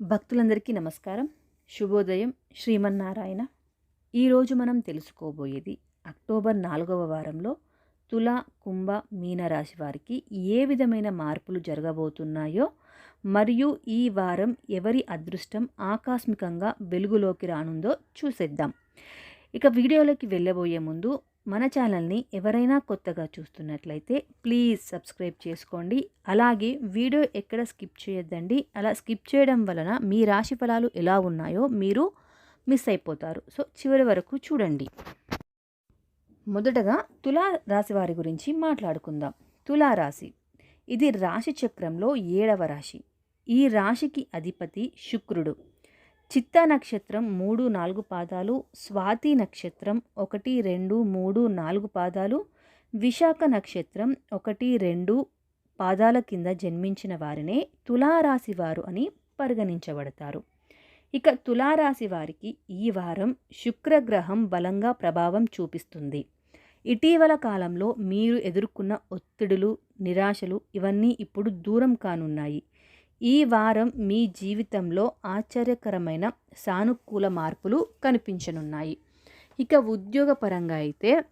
భక్తులందరికీ నమస్కారం. శుభోదయం. శ్రీమన్నారాయణ. ఈరోజు మనం తెలుసుకోబోయేది అక్టోబర్ నాలుగవ వారంలో తుల కుంభ మీనరాశి వారికి ఏ విధమైన మార్పులు జరగబోతున్నాయో మరియు ఈ వారం ఎవరి అదృష్టం ఆకస్మికంగా వెలుగులోకి రానుందో చూసేద్దాం. ఇక వీడియోలోకి వెళ్ళబోయే ముందు మన ఛానల్ని ఎవరైనా కొత్తగా చూస్తున్నట్లయితే ప్లీజ్ సబ్స్క్రైబ్ చేసుకోండి. అలాగే వీడియో ఎక్కడ స్కిప్ చేయొద్దండి. అలా స్కిప్ చేయడం వలన మీ రాశి ఫలాలు ఎలా ఉన్నాయో మీరు మిస్ అయిపోతారు. సో చివరి వరకు చూడండి. మొదటగా తులా రాశి వారి గురించి మాట్లాడుకుందాం. తులా రాశి. ఇది రాశి చక్రంలో ఏడవ రాశి. ఈ రాశికి అధిపతి శుక్రుడు. చిత్తా నక్షత్రం మూడు నాలుగు పాదాలు స్వాతి నక్షత్రం ఒకటి రెండు మూడు నాలుగు పాదాలు విశాఖ నక్షత్రం ఒకటి రెండు పాదాల కింద జన్మించిన వారినే తులారాశి వారు అని పరిగణించబడతారు. ఇక తులారాశి వారికి ఈ వారం శుక్రగ్రహం బలంగా ప్రభావం చూపిస్తుంది. ఇటీవల కాలంలో మీరు ఎదుర్కొన్న ఒత్తిడులు నిరాశలు ఇవన్నీ ఇప్పుడు దూరం కానున్నాయి. ఈ వారం మీ జీవితంలో ఆశ్చర్యకరమైన సానుకూల మార్పులు కనిపించనున్నాయి. ఇక ఉద్యోగపరంగా అయితే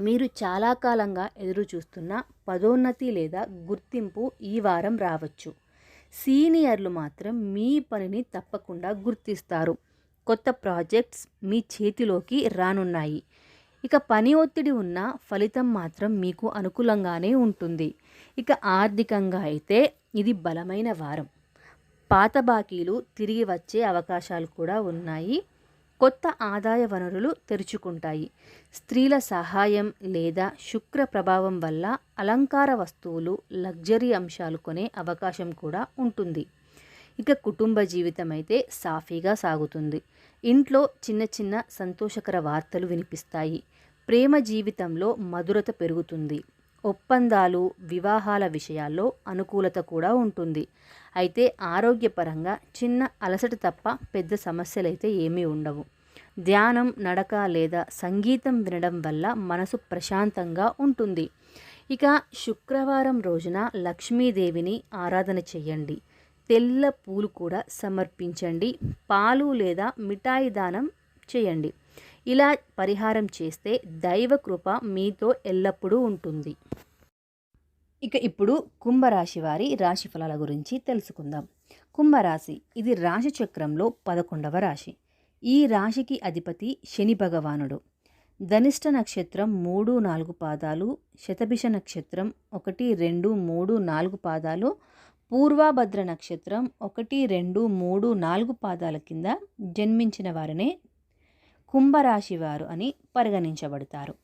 మీరు చాలా కాలంగా ఎదురు చూస్తున్న పదోన్నతి లేదా గుర్తింపు ఈ వారం రావచ్చు. సీనియర్లు మాత్రం మీ పనిని తప్పకుండా గుర్తిస్తారు. కొత్త ప్రాజెక్ట్స్ మీ చేతిలోకి రానున్నాయి. ఇక పని ఒత్తిడి ఉన్న ఫలితం మాత్రం మీకు అనుకూలంగానే ఉంటుంది. ఇక ఆర్థికంగా అయితే ఇది బలమైన వారం. పాత బాకీలు తిరిగి వచ్చే అవకాశాలు కూడా ఉన్నాయి. కొత్త ఆదాయ వనరులు తెరుచుకుంటాయి. స్త్రీల సహాయం లేదా శుక్ర ప్రభావం వల్ల అలంకార వస్తువులు లగ్జరీ అంశాలు కొనే అవకాశం కూడా ఉంటుంది. ఇక కుటుంబ జీవితం అయితే సాఫీగా సాగుతుంది. ఇంట్లో చిన్న చిన్న సంతోషకర వార్తలు వినిపిస్తాయి. ప్రేమ జీవితంలో మధురత పెరుగుతుంది. ఒప్పందాలు వివాహాల విషయాల్లో అనుకూలత కూడా ఉంటుంది. అయితే ఆరోగ్యపరంగా చిన్న అలసట తప్ప పెద్ద సమస్యలైతే ఏమీ ఉండవు. ధ్యానం నడక లేదా సంగీతం వినడం వల్ల మనసు ప్రశాంతంగా ఉంటుంది. ఇక శుక్రవారం రోజున లక్ష్మీదేవిని ఆరాధన చేయండి. తెల్ల పూలు కూడా సమర్పించండి. పాలు లేదా మిఠాయి దానం చేయండి. ఇలా పరిహారం చేస్తే దైవ కృప మీతో ఎల్లప్పుడూ ఉంటుంది. ఇక ఇప్పుడు కుంభరాశి వారి రాశి ఫలాల గురించి తెలుసుకుందాం. కుంభరాశి ఇది రాశి చక్రంలో పదకొండవ రాశి. ఈ రాశికి అధిపతి శని భగవానుడు. ధనిష్ట నక్షత్రం మూడు నాలుగు పాదాలు శతభిష నక్షత్రం ఒకటి రెండు మూడు నాలుగు పాదాలు పూర్వాభద్ర నక్షత్రం ఒకటి రెండు మూడు నాలుగు పాదాల కింద జన్మించిన వారినే కుంభరాశి వారు అని పరిగణించబడతారు.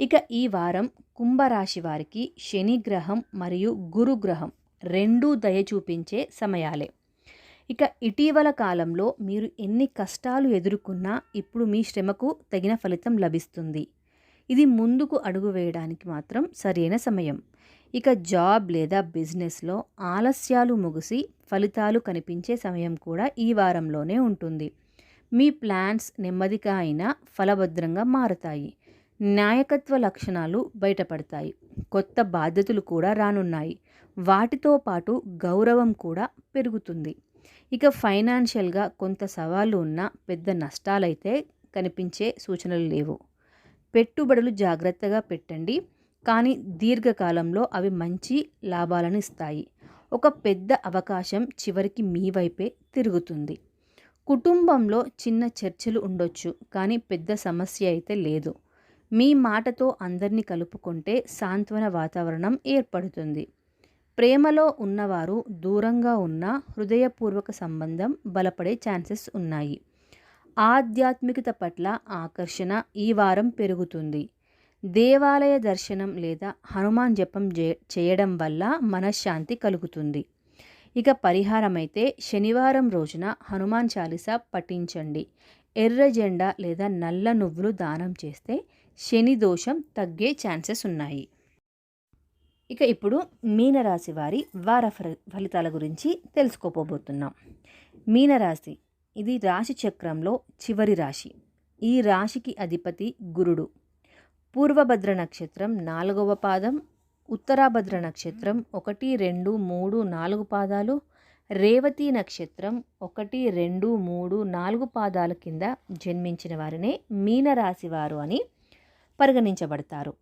ఇక ఈ వారం కుంభరాశి వారికి శని గ్రహం మరియు గురుగ్రహం రెండూ దయ చూపించే సమయాలే. ఇక ఇటీవల కాలంలో మీరు ఎన్ని కష్టాలు ఎదుర్కొన్నా ఇప్పుడు మీ శ్రమకు తగిన ఫలితం లభిస్తుంది. ఇది ముందుకు అడుగు వేయడానికి మాత్రం సరైన సమయం. ఇక జాబ్ లేదా బిజినెస్లో ఆలస్యాలు ముగిసి ఫలితాలు కనిపించే సమయం కూడా ఈ వారంలోనే ఉంటుంది. మీ ప్లాన్స్ నెమ్మదిగా అయినా ఫలభద్రంగా మారతాయి. నాయకత్వ లక్షణాలు బయటపడతాయి. కొత్త బాధ్యతలు కూడా రానున్నాయి. వాటితో పాటు గౌరవం కూడా పెరుగుతుంది. ఇక ఫైనాన్షియల్గా కొంత సవాళ్ళు ఉన్న పెద్ద నష్టాలైతే కనిపించే సూచనలు లేవు. పెట్టుబడులు జాగ్రత్తగా పెట్టండి. కానీ దీర్ఘకాలంలో అవి మంచి లాభాలను ఇస్తాయి. ఒక పెద్ద అవకాశం చివరికి మీ వైపే తిరుగుతుంది. కుటుంబంలో చిన్న చర్చలు ఉండొచ్చు కానీ పెద్ద సమస్య అయితే లేదు. మీ మాటతో అందరినీ కలుపుకుంటే సాంత్వన వాతావరణం ఏర్పడుతుంది. ప్రేమలో ఉన్నవారు దూరంగా ఉన్న హృదయపూర్వక సంబంధం బలపడే ఛాన్సెస్ ఉన్నాయి. ఆధ్యాత్మికత పట్ల ఆకర్షణ ఈ వారం పెరుగుతుంది. దేవాలయ దర్శనం లేదా హనుమాన్ జపం చేయడం వల్ల మనశ్శాంతి కలుగుతుంది. ఇక పరిహారం అయితే శనివారం రోజున హనుమాన్ చాలీసా పఠించండి. ఎర్ర జెండా లేదా నల్ల నువ్వులు దానం చేస్తే శని దోషం తగ్గే ఛాన్సెస్ ఉన్నాయి. ఇక ఇప్పుడు మీనరాశి వారి వార ఫలితాల గురించి తెలుసుకోపోబోతున్నాం మీనరాశి ఇది రాశి చక్రంలో చివరి రాశి. ఈ రాశికి అధిపతి గురుడు. పూర్వభద్ర నక్షత్రం నాలుగవ పాదం ఉత్తరాభద్ర నక్షత్రం ఒకటి రెండు మూడు నాలుగు పాదాలు రేవతి నక్షత్రం ఒకటి రెండు మూడు నాలుగు పాదాల కింద జన్మించిన వారినే మీనరాశి వారు అని పరిగణించబడతారు.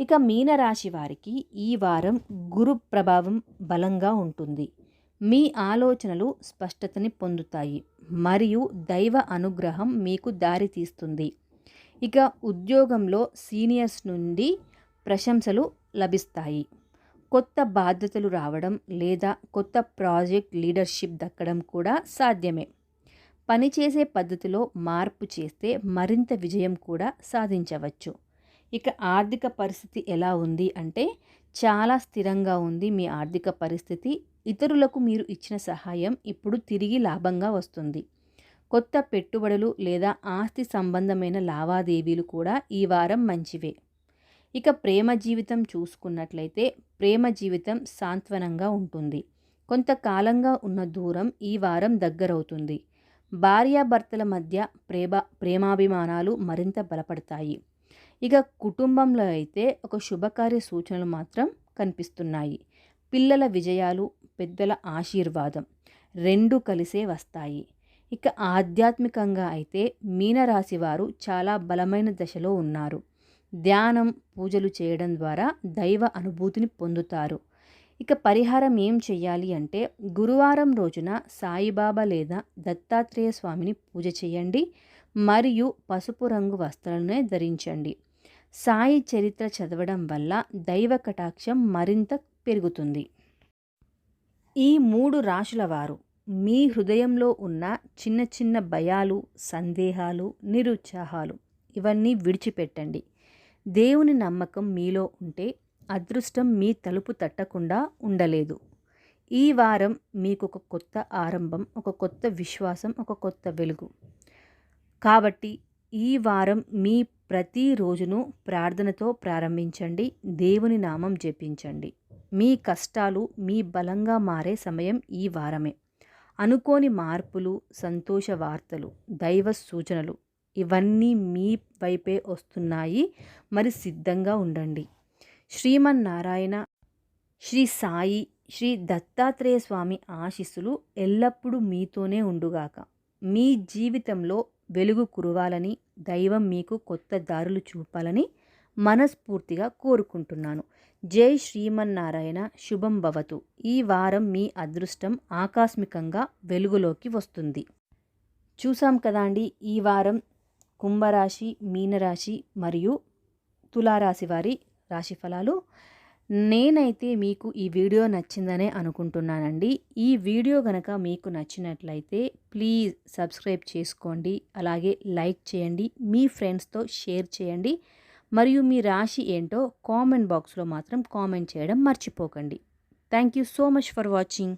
ఇక మీనరాశి వారికి ఈ వారం గురు ప్రభావం బలంగా ఉంటుంది. మీ ఆలోచనలు స్పష్టతని పొందుతాయి. మరియు దైవ అనుగ్రహం మీకు దారి తీస్తుంది. ఇక ఉద్యోగంలో సీనియర్స్ నుండి ప్రశంసలు లభిస్తాయి. కొత్త బాధ్యతలు రావడం లేదా కొత్త ప్రాజెక్ట్ లీడర్షిప్ దక్కడం కూడా సాధ్యమే. పనిచేసే పద్ధతిలో మార్పు చేస్తే మరింత విజయం కూడా సాధించవచ్చు. ఇక ఆర్థిక పరిస్థితి ఎలా ఉంది అంటే చాలా స్థిరంగా ఉంది మీ ఆర్థిక పరిస్థితి. ఇతరులకు మీరు ఇచ్చిన సహాయం ఇప్పుడు తిరిగి లాభంగా వస్తుంది. కొత్త పెట్టుబడులు లేదా ఆస్తి సంబంధమైన లావాదేవీలు కూడా ఈ వారం మంచివే. ఇక ప్రేమ జీవితం చూసుకున్నట్లయితే ప్రేమ జీవితం సాంత్వనంగా ఉంటుంది. కొంతకాలంగా ఉన్న దూరం ఈ వారం దగ్గరవుతుంది. భార్యాభర్తల మధ్య ప్రేమ ప్రేమాభిమానాలు మరింత బలపడతాయి. ఇక కుటుంబంలో అయితే ఒక శుభకార్య సూచనలు మాత్రం కనిపిస్తున్నాయి. పిల్లల విజయాలు పెద్దల ఆశీర్వాదం రెండు కలిసే వస్తాయి. ఇక ఆధ్యాత్మికంగా అయితే మీనరాశి వారు చాలా బలమైన దశలో ఉన్నారు. ధ్యానం పూజలు చేయడం ద్వారా దైవ అనుభూతిని పొందుతారు. ఇక పరిహారం ఏం చెయ్యాలి అంటే గురువారం రోజున సాయిబాబా లేదా దత్తాత్రేయ స్వామిని పూజ చేయండి. మరియు పసుపు రంగు వస్త్రాలనే ధరించండి. సాయి చరిత్ర చదవడం వల్ల దైవ కటాక్షం మరింత పెరుగుతుంది. ఈ మూడు రాశుల వారు మీ హృదయంలో ఉన్న చిన్న చిన్న భయాలు సందేహాలు నిరుత్సాహాలు ఇవన్నీ విడిచిపెట్టండి. దేవుని నమ్మకం మీలో ఉంటే అదృష్టం మీ తలుపు తట్టకుండా ఉండలేదు. ఈ వారం మీకు ఒక కొత్త ఆరంభం ఒక కొత్త విశ్వాసం ఒక కొత్త వెలుగు. కాబట్టి ఈ వారం మీ ప్రతి రోజును ప్రార్థనతో ప్రారంభించండి దేవుని నామం జపించండి. మీ కష్టాలు మీ బలంగా మారే సమయం ఈ వారమే. అనుకోని మార్పులు సంతోష వార్తలు దైవ సూచనలు ఇవన్నీ మీ వైపే వస్తున్నాయి. మరి సిద్ధంగా ఉండండి. శ్రీమన్నారాయణ శ్రీ సాయి శ్రీ దత్తాత్రేయ స్వామి ఆశీస్సులు ఎల్లప్పుడూ మీతోనే ఉండుగాక. మీ జీవితంలో వెలుగు కురవాలని దైవం మీకు కొత్త దారులు చూపాలని మనస్ఫూర్తిగా కోరుకుంటున్నాను. జై శ్రీమన్నారాయణ. శుభం భవతు. ఈ వారం మీ అదృష్టం ఆకస్మికంగా వెలుగులోకి వస్తుంది. చూసాం కదా అండి ఈ వారం కుంభరాశి మీనరాశి మరియు తులారాశి వారి రాశి ఫలాలు. నేనైతే మీకు ఈ వీడియో నచ్చిందనే అనుకుంటున్నానండి. ఈ వీడియో కనుక మీకు నచ్చినట్లయితే ప్లీజ్ సబ్స్క్రైబ్ చేసుకోండి. అలాగే లైక్ చేయండి. మీ ఫ్రెండ్స్తో షేర్ చేయండి. మరియు మీ రాశి ఏంటో కామెంట్ బాక్స్లో మాత్రం కామెంట్ చేయడం మర్చిపోకండి. Thank you so much for watching.